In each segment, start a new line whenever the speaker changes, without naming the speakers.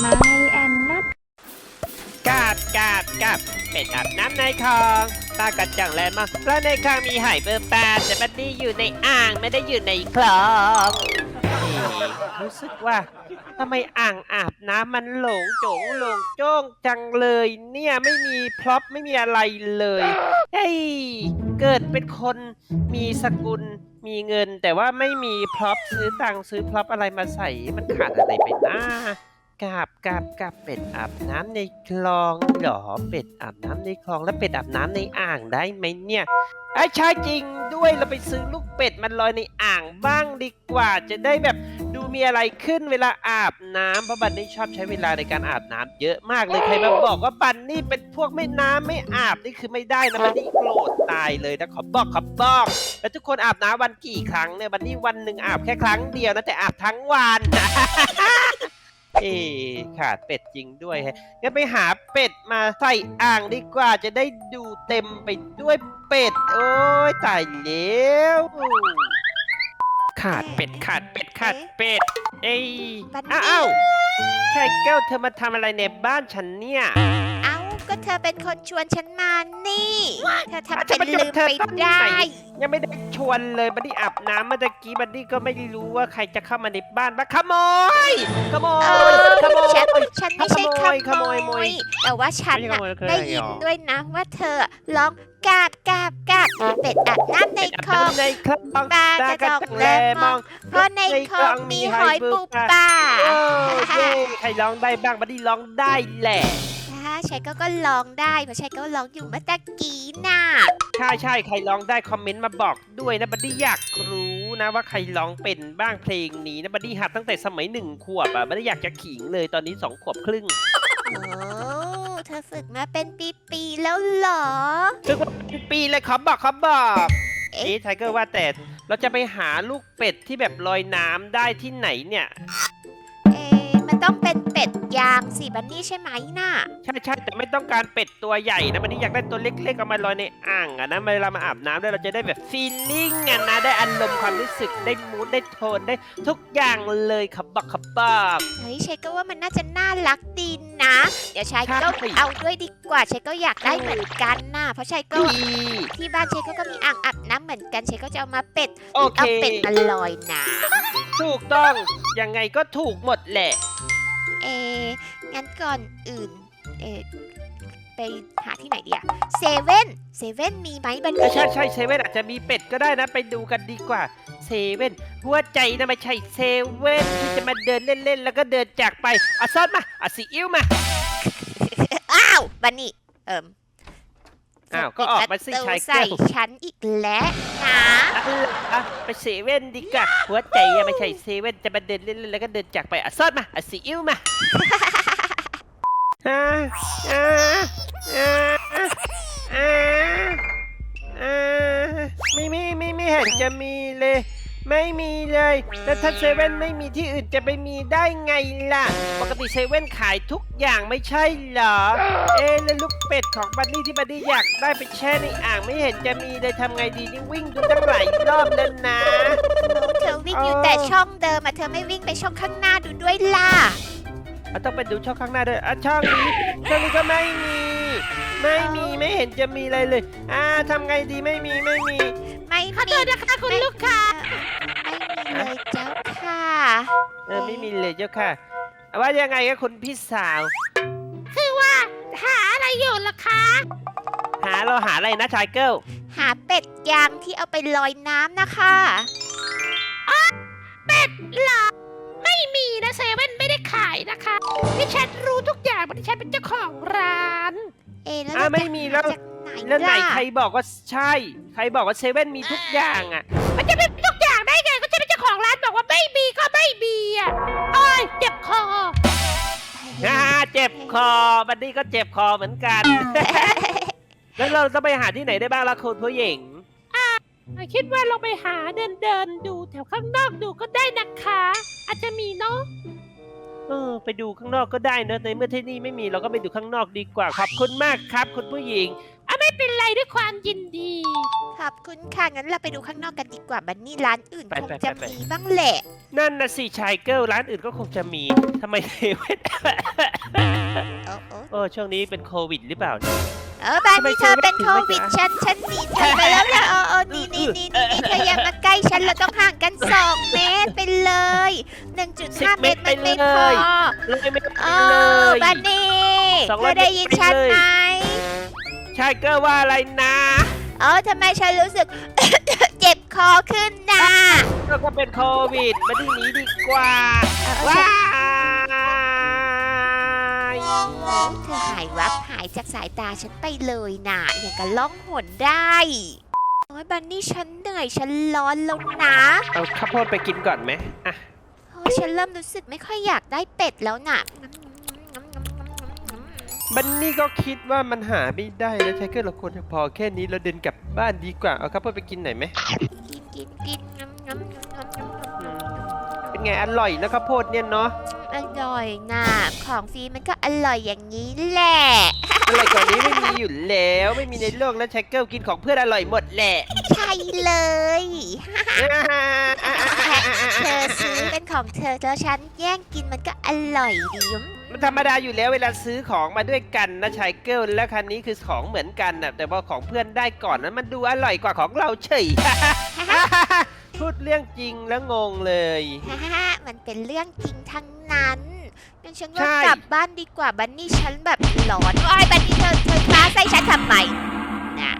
ไมแอนนัท
กาดกาดกาดเป็ดอาบน้ำในคลองตากระจังแลนมากแล้วในคลองมีหอยเบอร์แปดแต่บัดนี้อยู่ในอ่างไม่ได้อยู่ในคลองรู้สึกว่าทำไมอ่างอาบน้ำมันหลงโจงหลงโจ้งจังเลย เนี่ยไม่มีพร็อพไม่มีอะไรเลยเฮ้ยเกิดเป็นคนมีสกุลมีเงิน แต่ว่าไม่มีพร็อพซื้อตังซื้อพร็อพอะไรมาใส่มันขาดอะไรไปนะ กาบกาบกาบเป็ดอาบน้ำในคลองหรอเป็ดอาบน้ำในคลองแล้วเป็ดอาบน้ำในอ่างได้ไหมเนี่ยไอ้ใช่จริงด้วยเราไปซื้อลูกเป็ดมันลอยในอ่างบ้างดีกว่า จะได้แบบดูมีอะไรขึ้นเวลาอาบน้ำเพราะบันนี่ชอบใช้เวลาในการอาบน้ำเยอะมากเลยใครมาบอกว่าบันนี่เป็นพวกไม่น้ำไม่อาบนี่คือไม่ได้นะบันนี่โกรธตายเลยนะขอบอกขอบอกแล้วทุกคนอาบน้ำวันกี่ครั้งเนี่ยบันนี่วันหนึ่งอาบแค่ครั้งเดียวนะแต่อาบทั้งวัน เอ๊ะขาดเป็ดจริงด้วยแฮะงั้นไปหาเป็ดมาใส่อ่างดีกว่าจะได้ดูเต็มไปด้วยเป็ด โอ้ยตายแล้วขาดเป็ดขาดเป็ดขาดเป็ด เอ้ย
บันนี่
อ้าวใช่แก้วเธอมาทำอะไรในบ้านฉันเนี่ย
เอ้า ก็เธอเป็นคนชวนฉันมานี่ เธอทำ
จะ
เป็น
มา
ลืม
เธอ
ไป
ตอนไหน
ได้
ยังไม่ได้ชวนเลยบัดดี้อาบน้ำเมื่อตะกี้บัดดี้ก็ไม่รู้ว่าใครจะเข้ามาในบ้านบ้างขโมยขโม
เอยอ
ขโมย
ฉันฉันไม่ใช่ข
ขโมยข
โม
โมย
ยแต่ว่าฉัน
ไม่ใช่
น่ะ
ขโมยคือ
ได้
อะไร
ยิน
หรอ
ด้วยนะว่าเธอร้องกาบกาบกาบเป็ดอาบน้ำในคลอง
ในคลอง
ปลากระจอกแลมอง เพราะในคลองมีหอยปูปลา
โอ้เย้ใครร้องได้บ้างบัดดี้ร้องได้แหละ
ถ้าชายก็ก็ร้องได้เพราะชายก็ร้องอยู่เมื่อตะกี้น่ะ
ใช่ใช่ใครร้องได้คอมเมนต์มาบอกด้วยนะบัดดี้อยากรู้นะว่าใครร้องเป็นบ้างเพลงนี้นะบัดดี้หัดตั้งแต่สมัยหนึ่งขวบอะบัดดี้อยากจะขิงเลยตอนนี้สองขวบครึ่ง
โอ้เธอฝึกมาเป็นปีๆแล้วเหรอ
ซึ่งว่าเป็นปีเลยขอบอกขอบอก
เอ๊ะ
เอ๊ะไทเกอร์ว่าแต่เราจะไปหาลูกเป็ดที่แบบลอยน้ำได้ที่ไหนเนี่ย
เอ๊ะมันต้องเป็น เป็ดยางสิบันนี่ใช่ไหมน่ะ
ใช่ใช่แต่ไม่ต้องการเป็ดตัวใหญ่นะบัดดี้อยากได้ตัวเล็กๆเอามาลอยในอ่างอะนะเวลามาอาบน้ำด้วยเราจะได้แบบฟีลลิ่งอะนะได้อารมณ์ความรู้สึกได้มูดได้โทนได้ทุกอย่างเลยขอบอกขอบอก
เฮ้ยเชคก็ว่ามันน่าจะน่ารักดีนะ เดี๋ยวชาย
ใช่
ก็เอาด้วยดีกว่าเชคก็อยากได้เหมือนกันน่ะเพราะชายก็
ดี
ที่บ้านเชคก็มีอ่างอาบน้ำเหมือนกันเชคก็จะเอามาเป็ด
โอเค
เอาเป็ดมาลอยน้
ถูกต้องยังไงก็ถูกหมดแหละำ
เอ๊ะงั้นก่อนอื่น เอ๊ะไปหาที่ไหนดีอะเซเว่น เซเว่นมีไหมบัน
เออ
นี่
ใช่ใช่เซเว่นอาจจะมีเป็ดก็ได้นะไปดูกันดีกว่าเซเว่นหัวใจนะไม่ใช่เซเว่นที่จะมาเดินเล่นๆแล้วก็เดินจากไปเอาซอสมาเอาซีอิ๊วมา
อ้าว บันนี่ เอิ่ม
อ้าวก็ออกมาสิ
ปิดประตู
ชาย
ใส่
แก้ว
ฉันอีกแล้วนะ
เอาล่ะอะไปเซเว่นดีกว่าหัวใจอะไม่ใช่เซเว่นจะมาเดินเล่นๆแล้วก็เดินจากไปเอาซอสมาเอาซีอิ๊วมาอ่าอ่าอ่าอ่าอ่าไม่ไม่ไม่ไม่เห็นจะมีเลย ไม่มีเลยแล้วถ้าเซเว่นไม่มีที่อื่นจะไปมีได้ไงล่ะ ปกติเซเว่นขายทุกอย่างไม่ใช่เหรอ เอ๊ะแล้วลูกเป็ดของบันนี่ที่บันนี่อยากได้ไปแช่ในอ่างไม่เห็นจะมีเลยทำไงดีนี่วิ่งดูตั้งหลายรอบแล้วนะ
เธอวิ่งอยู่
เออ
แต่ช่องเดิมอะเธอไม่วิ่งไปช่องข้างหน้าดูด้วยล่ะ
เอาต้องไปดูช่องข้างหน้าด้วยอะช่องนี้ช่องนี้ก็ไม่มี ไม่มีไม่เห็นจะมีอะไรเลย อ่าทำไงดีไม่มีไม่มี
ไม่ขอโทษนะคะคุณลูกค้า ไม่มีเลยเจ้าค่ะ
เออไม่มีเลยเจ้าค่ะว่ายังไงคะคุณพี่สาว
หาอะไรอยู่ล่ะคะ
หาเราหาอะไรนะชายเกิล
หาเป็ดยางที่เอาไปลอยน้ำนะคะ
ไม่มีนะเซเว่นไม่ได้ขายนะคะดิฉันรู้ทุกอย่างเพราะดิฉันเป็นเจ้าของร้าน
เอะแล้ว
อ่า
เรา
ไม่
จะ
มี
หา
แล้ว
จากไหน
แล้วไหน
ล่ะ
ใครบอกว่าใช่ ใครบอกว่าเซเว่นมีทุกอย่างอะ
มันจะเป็น บั
นนี่ก็เจ็บคอเหมือนกัน แล้วเราจะไปหาที่ไหนได้บ้างล่ะคุณผู้หญิง
คิดว่าเราไปหาเดินเดินๆดูแถวข้างนอกดูก็ได้นะคะ อาจจะมีเนาะ
เออไปดูข้างนอกก็ได้เนอะในเมื่อที่นี่ไม่มีเราก็ไปดูข้างนอกดีกว่าขอบคุณมากครับ คุณผู้หญิง
อะ ไม่ไม่เป็นไรด้วยความยินดี
ขอบคุณค่ะ งั้นเราไปดูข้างนอกกันดีกว่าบันนี่ร้านอื่น
ไป
คง
ไป
จะ
ไปไป
มีบ้างแหละ
นั่นนะสิชายเกิลร้านอื่นก็คงจะมีทำไมเซเว่น
โอ้โอ้
โอ้ช่วงนี้เป็นโควิดหรือเปล่า
เออบัน
ทำไม
นี่เธอเป็น
เซ
โค
เว่นถึงไม่
วิด
จ๊ะ
ฉันฉันหนีเธอไปแล้วล่ะเออเออนี่นี่นี่นี่นี่เธออย่ามาใกล้ฉันเราต้องห่างกันสองเมตรไปเลย1.5เมตรมันไม่พอ
เลยไม่ได้
เอ
เล
อย บันนี่
สอง
เธ
ร้อ
อยได้ยินฉัน
ไปเลย
ไหม
ชายเกิลว่าอะไรนะ
เออทำไมฉันรู้สึก เจ็บคอขึ้นนะ
ก็ก็เป็นโควิดมาที่นี้ดีกว่า
เออเออ
ว้า
ฉัน
ย
เธอหายวับหายจากสายตาฉันไปเลยน่ะอย่างกับล่องหนได้โอ้ยบันนี่ฉันเหนื่อยฉันร้อนแล้วนะ
เอาข้าวโพดไปกินก่อนไหมอะ
โอ้ยฉันเริ่มรู้สึกไม่ค่อยอยากได้เป็ดแล้วน่ะ
บันนี่ก็คิดว่ามันหาไม่ได้แล้วชายเกิลเราควรจะพอแค่นี้เราเดินกลับบ้านดีกว่า เอาข้าวโพดไปกินหน่อยไหม
กินกินกินงำงำงำงำงำ
อืมเป็นไงอร่อยนะข้าวโพดเนี่ยเนาะ
อร่อยน่ะของฟรีมันก็อร่อยอย่างนี้แหละ
อร่อยกว่านี้ไม่มีอยู่แล้ว ไม่มีในโลกนะชายเกิลกินของเพื่อนอร่อยหมดแหละ
ใช่เลยเธอซื้อเป็นของเธอแล้วฉันแย่งกินมันก็อร่อยดี
มั นธรรมดาอยู่แล้วเวลาซื้อของมาด้วยกันนะชายเกิลและคันนี้คือของเหมือนกันนะแต่ว่าของเพื่อนได้ก่อนนั้นมันดูอร่อยกว่าของเราเฉย พูดเรื่องจริงแล้วงงเลย
ฮ่าฮ่ามันเป็นเรื่องจริงทั้งนั้นงั้นฉันว่า
ใช่
กลับบ้านดีกว่าบันนี่ฉันแบบหลอนโอ้ยบันนี่เธอเธอฟ้าใส่ฉันทำไมน่ะ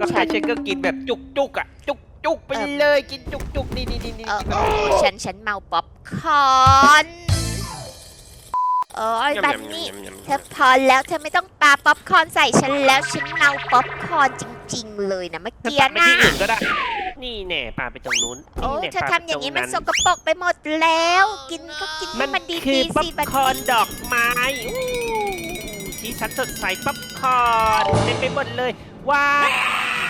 ก็ให้ชายเกิลกินแบบจุกจุกๆอะจุกจุกๆไปเลยกินจุกจุกๆนี่นี่นี่นี่
เออเออฉันฉันเมาป๊อปคอร์น โอ้ยบันนี่เธอพอแล้วเธอไม่ต้องปาป๊อปคอร์นใส่ฉันแล้วฉันเมาป๊อปคอร์นจริง ๆ เลยนะเมื่อ
จะ
กี้
ปาไป
นะ
ที่อื่นก็ได้ นี่แน่ปาไปตรงนู้น
โอ้
นี่แน่
เธอ
ปา
ทำอย่างนี้
นี้
มันสกปรกไปหมดแล้ว กินก็กินให้
มัน
มันดี
คือ
ๆ
ป๊อ
สิ
ป
บัน
คอร์น
นี่
ดอกไม้อู้สีสันสดใสป๊อปคอร์นเต็มไปหมดเลยว้าว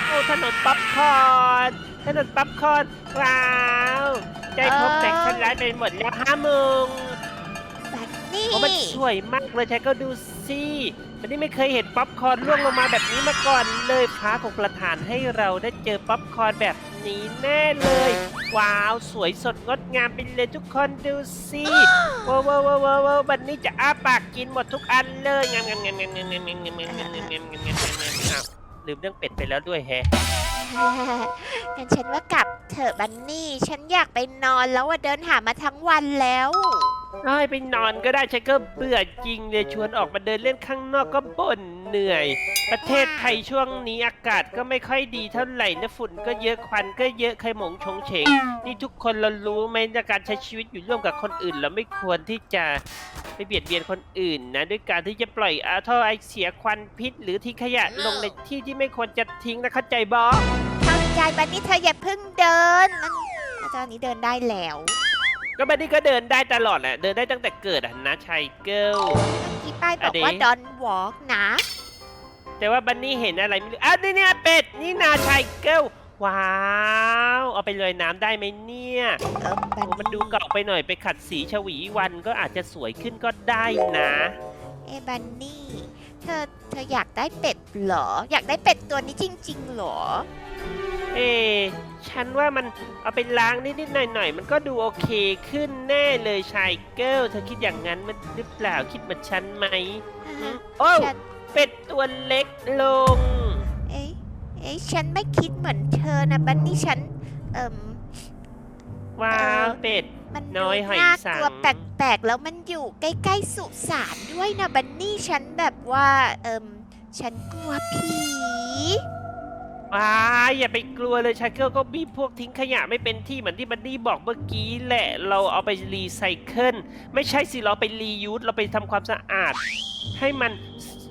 โอ้ถนนป๊อปคอร์นถนนป๊อปคอร์นว้าวใจพบแต่งฉันร้ายไปหมดแล้วห้าโมง
นี่
มันสวยมากเลยชายก็ดูสิวันนี้ไม่เคยเห็นป๊อปคอร์นร่วงลงมาแบบนี้มาก่อนเลยฟ้าของประทานให้เราได้เจอป๊อปคอร์นแบบนี้แน่เลย ว้าว สวยสดงดงามไปเลยทุกคนดูสิว้าวว้าวว้าวว้าววันนี้จะอ้าปากกินหมดทุกอันเลยงามงามงามงามงามงามงามงามงามงามงามงามงามงามงามลืมเรื่องเป็ดไปแล้วด้วยแฮะ
งั้นฉันว่ากลับเถอะบันนี่ ฉันอยากไปนอนแล้วว่าเดินหามาทั้งวันแล้ว
เอ้ยไปนอนก็ได้ฉันก็เบื่อจริงเลยชวนออกมาเดินเล่นข้างนอกก็บ่นเหนื่อย ประเทศไทยช่วงนี้อากาศก็ไม่ค่อยดีเท่าไหร่นะฝุ่นก็เยอะควันก็เยอะใครหมงชงเฉงนี่ทุกคนเรารู้ไหมในการใช้ชีวิตอยู่ร่วมกับคนอื่น เราไม่ควรที่จะไปเบียดเบียนคนอื่นนะด้วยการที่จะปล่อยอาท่อไอเสียควันพิษ หรือทิ้งขยะลงในที่ที่ไม่ควรจะทิ้งนะเข้าใจบอ
เข้าใจบันนี่เธออย่าเพิ่งเดินมันตอนนี้เดินได้แล้ว
ก็บันนี้ก็เดินได้ตลอดแหละ เดินได้ตั้งแต่เกิดอะนะชัยเกิล
เมื่อกี้ป้ายบอก
อะเด๋
ว่า don't walk นะ
แต่ว่าบันนี่เห็นอะไรไม่รู้อ้าวนี่เนี่ยเป็ด นี่นาชายเกิลว้าว เอาไปเลยน้ำได้ไหมเนี่ย
เออบั
โอ้
น
มันดูเก่าไปหน่อยไปขัดสีฉวีวันก็อาจจะสวยขึ้นก็ได้นะ
เอยบันนี่ เธอเธออยากได้เป็ดเหรอ อยากได้เป็ดตัวนี้จริงๆเหรอ
เอ๊ะฉันว่ามันเอาไปล้างนิดๆหน่อยๆ มันก็ดูโอเคขึ้นแน่เลยชายเกิลเธอคิดอย่างนั้นมันหรือเปล่าคิดเหมือนฉันไหมโอ้ว
ฉัน
เป็ดตัวเล็กลง
เอ๊ะเอ๊ะฉันไม่คิดเหมือนเธอนะบันนี่ฉัน เอิ่ม
ว้าว
เออ
เป็ด
มัน
น้อยหอย
น่า
สัง
กลัวแปลกๆ แล้วมันอยู่ใกล้ๆสุสานด้วยนะบันนี่ฉันแบบว่า เอิ่ม ฉันกลัวผี
ว้ายอย่าไปกลัวเลยชายเกิลก็มีพวกทิ้งขยะไม่เป็นที่เหมือนที่บันนี่บอกเมื่อกี้แหละ เราเอาไปรีไซเคิลไม่ใช่สิเราไปรียูสเราไปทำความสะอาด ให้มัน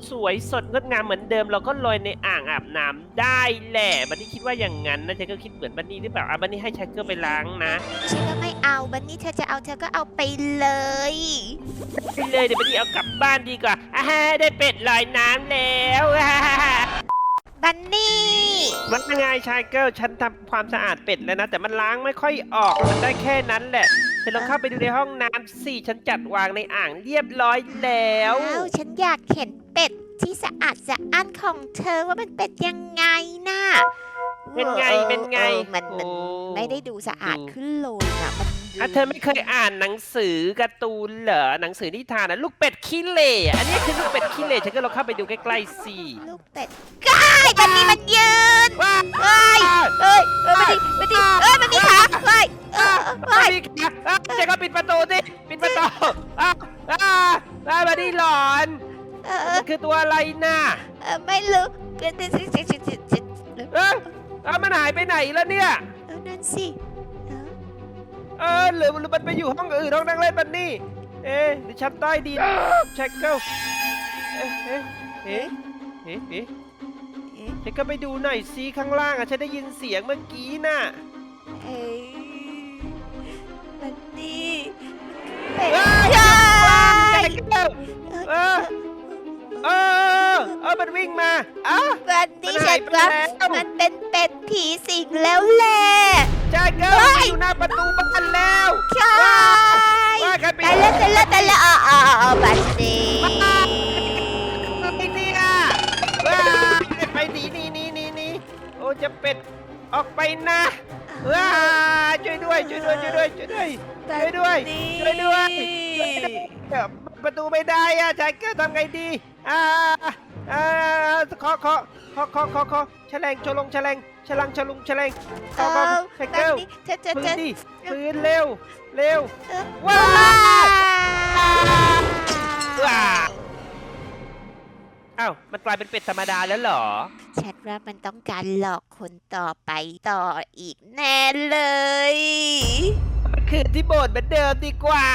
สวยสดงดงามเหมือนเดิม เราก็ลอยในอ่างอาบน้ำได้แหละบันนี่คิดว่าอย่างนั้นนะชายเกิลคิดเหมือนบันนี่หรือเปล่าอะบันนี่ให้ชายเกิลไปล้างนะ
ฉันก็ไม่เอาบันนี่เธอจะเอาเธอก็เอาไปเลย
ไปเลยเดี๋ยวบันนี่เอากลับบ้านดีกว่าอ่าฮะได้เป็ดลอยน้ำแล้วอ่าฮะ
บันนี่
มันยังไงชายเกิลฉันทำความสะอาดเป็ดแล้วนะ แต่มันล้างไม่ค่อยออกมันได้แค่นั้นแหละฉธอลองเข้าไปดูในห้องน้ำสิฉันจัดวางในอ่างเรียบร้อยแล้ว
อ้าวฉันอยากเห็นเป็ดที่สะอาดสะอ้านของเธอว่ามันเป็ดยังไงน่ะ
เป็นไง
ออ
เป็นไง
ออมันมัน
โอ้
ไม่ได้ดูสะอาด
ดู
ขึ้นเลยอะ มันดู
อะเธอไม่เคยอ่านหนังสือการ์ตูนเหรอหนังสือนิทานนะลูกเป็ดขี้เหร่อันนี้คือลูกเป็ดขี้เหร่ฉันก็ลองเข้าไปดูใกล้ๆสิ
ลูกเป็ดกายมันมีมันยืน
ว้า
เอ้ยเอ้ยเอ้ยมันดีมันดีเอ้ยมันดีขาเอ้ยเอ้ยเอ้ย
มีขาอะเจ๊ก็ปิดประตูสิปิดประตูอะอะอะมาดิหลอน
เออ
มันคือตัวอะไรน่ะ
เออไม่รู้เดี๋ยวเดี๋ยวเดี๋ยวเดี๋ยวเดี๋ยวเดี๋ยว
เอ๊ะอ่ะมันหายไปไหนแล้วเนี่ย
เออนั่นสิเออ
เออหรือหรือมันไปอยู่ห้องอื่นห้องนั่งเล่นมันนี่ เอ๊ะหรือชั้นใต้ดินเช็คเกิลเอ๊ะเอ๊ะเอ๊ะเอ๊ะเอ๊ะ
เอ๊ะ
เช็คก็ไปดูหน่อยสิข้างล่างอะฉันได้ยินเสียงเมื่อกี้น่ะ
เอ้ยมันดีเป็ด
เอ้ย
กา
เช็
ย
คเกิลเออเออเออ มันวิ่งมาอ้าว
วันนี้
มัน
ฉั
หาย
น
ไป
ว่า
แล้ว
มันเป็นเป็ดผีสิงแล้วแหละ
ใช่เกิล
เฮ้ย
อยู่หน้าประตูบ้านแล้ว
ใช่
ว่าใครปิด
แต่ละแต่ละแต่ละอ๋ออ๋ออ๋อบันดี
ไอ้เนี่ยว้าไปหนีหนีหนีหนีหนีโอ้จะเป็ดออกไปนะว้าช่วยด้วยช่วยด้วยช่วยด้วยช่วยด้วยช่วยด้วยช่วยด้วยช่วยด้วยเดี๋ยวประตูไม่ได้อะชายเกิลทำไงดีอ่า อ่าขอขอขอขอขอขอแฉลงชลงแฉลงฉลังฉลุงแฉลงข
เอ
อขอ
อ
ชาย
บั
เกิ
น
ล
ดีเธอเธอ
พื้
เธ
น
อ
ดิพื้นเร็วเร็ว
เออ
ว้า
ว้าว
อ้าวมันกลายเป็นเป็ดธรรมดาแล้วเหรอ
ฉันว่ามันต้องการหลอกคนต่อไปต่ออีกแน่เลย
มันคือที่โบสถ์เหมือนเดิมดีกว่า